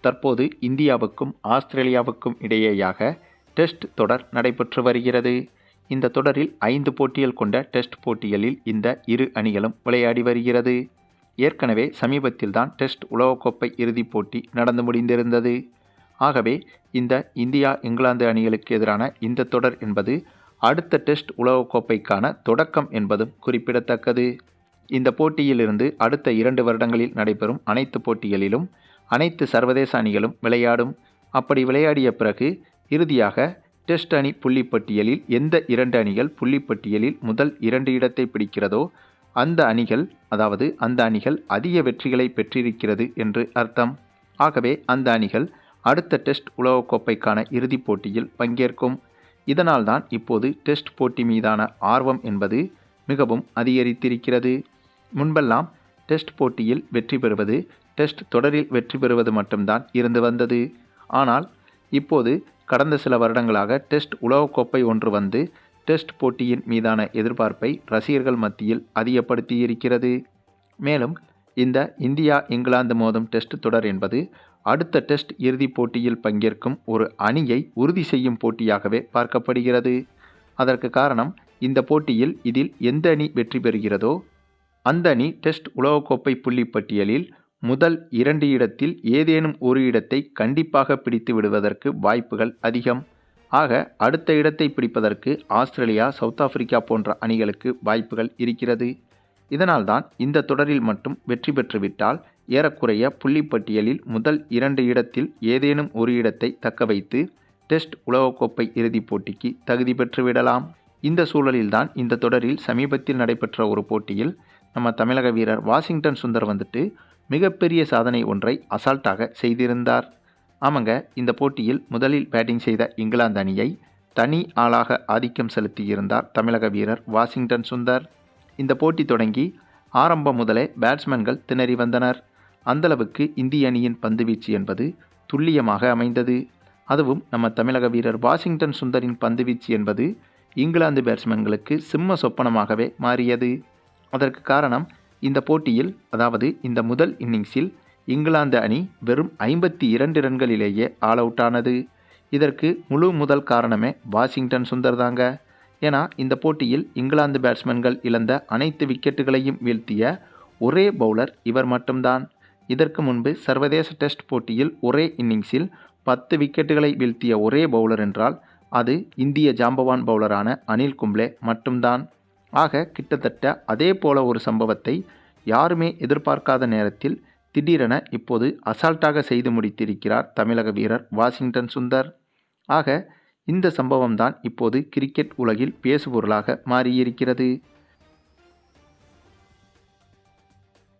தற்போது இந்தியாவுக்கும் ஆஸ்திரேலியாவுக்கும் இடையேயாக டெஸ்ட் தொடர் நடைபெற்று வருகிறது. இந்த தொடரில் ஐந்து போட்டிகள் கொண்ட டெஸ்ட் போட்டிகளில் இந்த இரு அணிகளும் விளையாடி வருகிறது. ஏற்கனவே சமீபத்தில்தான் டெஸ்ட் உலகக்கோப்பை இறுதிப் போட்டி நடந்து முடிந்திருந்தது. ஆகவே இந்த இந்தியா இங்கிலாந்து அணிகளுக்கு எதிரான இந்த தொடர் என்பது அடுத்த டெஸ்ட் உலகக்கோப்பைக்கான தொடக்கம் என்பதும் குறிப்பிடத்தக்கது. இந்த போட்டியிலிருந்து அடுத்த இரண்டு வருடங்களில் நடைபெறும் அனைத்து போட்டிகளிலும் அனைத்து சர்வதேச அணிகளும் விளையாடும். அப்படி விளையாடிய பிறகு இறுதியாக டெஸ்ட் அணி புள்ளிப்பட்டியலில் எந்த இரண்டு அணிகள் புள்ளிப்பட்டியலில் முதல் இரண்டு இடத்தை பிடிக்கிறதோ அந்த அணிகள் அதாவது அந்த அணிகள் அதிக வெற்றிகளை பெற்றிருக்கிறது என்று அர்த்தம். ஆகவே அந்த அணிகள் அடுத்த டெஸ்ட் உலகக்கோப்பைக்கான இறுதிப் போட்டியில் பங்கேற்கும். இதனால்தான் இப்போது டெஸ்ட் போட்டி மீதான ஆர்வம் என்பது மிகவும் அதிகரித்திருக்கிறது. முன்பெல்லாம் டெஸ்ட் போட்டியில் வெற்றி பெறுவது டெஸ்ட் தொடரில் வெற்றி பெறுவது மட்டும்தான் இருந்து வந்தது. ஆனால் இப்போது கடந்த சில வருடங்களாக டெஸ்ட் உலகக்கோப்பை ஒன்று வந்து டெஸ்ட் போட்டியின் மீதான எதிர்பார்ப்பை ரசிகர்கள் மத்தியில் அதிகப்படுத்தியிருக்கிறது. மேலும் இந்த இந்தியா இங்கிலாந்து மோதும் டெஸ்ட் தொடர் என்பது அடுத்த டெஸ்ட் இறுதிப் போட்டியில் பங்கேற்கும் ஒரு அணியை உறுதி செய்யும் போட்டியாகவே பார்க்கப்படுகிறது. அதற்கு காரணம் இந்த போட்டியில் இதில் எந்த அணி வெற்றி பெறுகிறதோ அந்த அணி டெஸ்ட் உலகக்கோப்பை புள்ளிப்பட்டியலில் முதல் இரண்டு இடத்தில் ஏதேனும் ஒரு இடத்தை கண்டிப்பாக பிடித்து விடுவதற்கு வாய்ப்புகள் அதிகம். ஆக அடுத்த இடத்தை பிடிப்பதற்கு ஆஸ்திரேலியா சவுத் ஆப்பிரிக்கா போன்ற அணிகளுக்கு வாய்ப்புகள் இருக்கிறது. இதனால்தான் இந்த தொடரில் மட்டும் வெற்றி பெற்றுவிட்டால் ஏறக்குறைய புள்ளிப்பட்டியலில் முதல் இரண்டு இடத்தில் ஏதேனும் ஒரு இடத்தை தக்க வைத்து டெஸ்ட் உலகக்கோப்பை இறுதிப் போட்டிக்கு தகுதி பெற்றுவிடலாம். இந்த சூழலில்தான் இந்த தொடரில் சமீபத்தில் நடைபெற்ற ஒரு போட்டியில் நம்ம தமிழக வீரர் வாஷிங்டன் சுந்தர் வந்துட்டு மிகப்பெரிய சாதனை ஒன்றை அசால்ட்டாக செய்திருந்தார். ஆமாங்க இந்த போட்டியில் முதலில் பேட்டிங் செய்த இங்கிலாந்து அணியை தனி ஆளாக ஆதிக்கம் செலுத்தியிருந்தார் தமிழக வீரர் வாஷிங்டன் சுந்தர். இந்த போட்டி தொடங்கி ஆரம்பம் முதலே பேட்ஸ்மேன்கள் திணறி வந்தனர். அந்தளவுக்கு இந்திய அணியின் பந்துவீச்சு என்பது துல்லியமாக அமைந்தது. அதுவும் நம்ம தமிழக வீரர் வாஷிங்டன் சுந்தரின் பந்துவீச்சு என்பது இங்கிலாந்து பேட்ஸ்மேன்களுக்கு சிம்ம சொப்பனமாகவே மாறியது. அதற்கு காரணம் இந்த போட்டியில் அதாவது இந்த முதல் இன்னிங்ஸில் இங்கிலாந்து அணி வெறும் ஐம்பத்தி இரண்டு ரன்களிலேயே ஆல் அவுட் ஆனது இதற்கு முழு முதல் காரணமே வாஷிங்டன் சுந்தர் தாங்க ஏன்னா இந்த போட்டியில் இங்கிலாந்து பேட்ஸ்மேன்கள் இழந்த அனைத்து விக்கெட்டுகளையும் வீழ்த்திய ஒரே பவுலர் இவர் மட்டும்தான். இதற்கு முன்பு சர்வதேச டெஸ்ட் போட்டியில் ஒரே இன்னிங்ஸில் பத்து விக்கெட்டுகளை வீழ்த்திய ஒரே பவுலர் என்றால் அது இந்திய ஜாம்பவான் பவுலரான அனில் கும்ப்ளே மட்டும்தான். ஆக கிட்டத்தட்ட அதே போல ஒரு சம்பவத்தை யாருமே எதிர்பார்க்காத நேரத்தில் திடீரென இப்போது அசால்ட்டாக செய்து முடித்திருக்கிறார் தமிழக வீரர் வாஷிங்டன் சுந்தர். ஆக இந்த சம்பவம்தான் இப்போது கிரிக்கெட் உலகில் பேசுபொருளாக மாறியிருக்கிறது.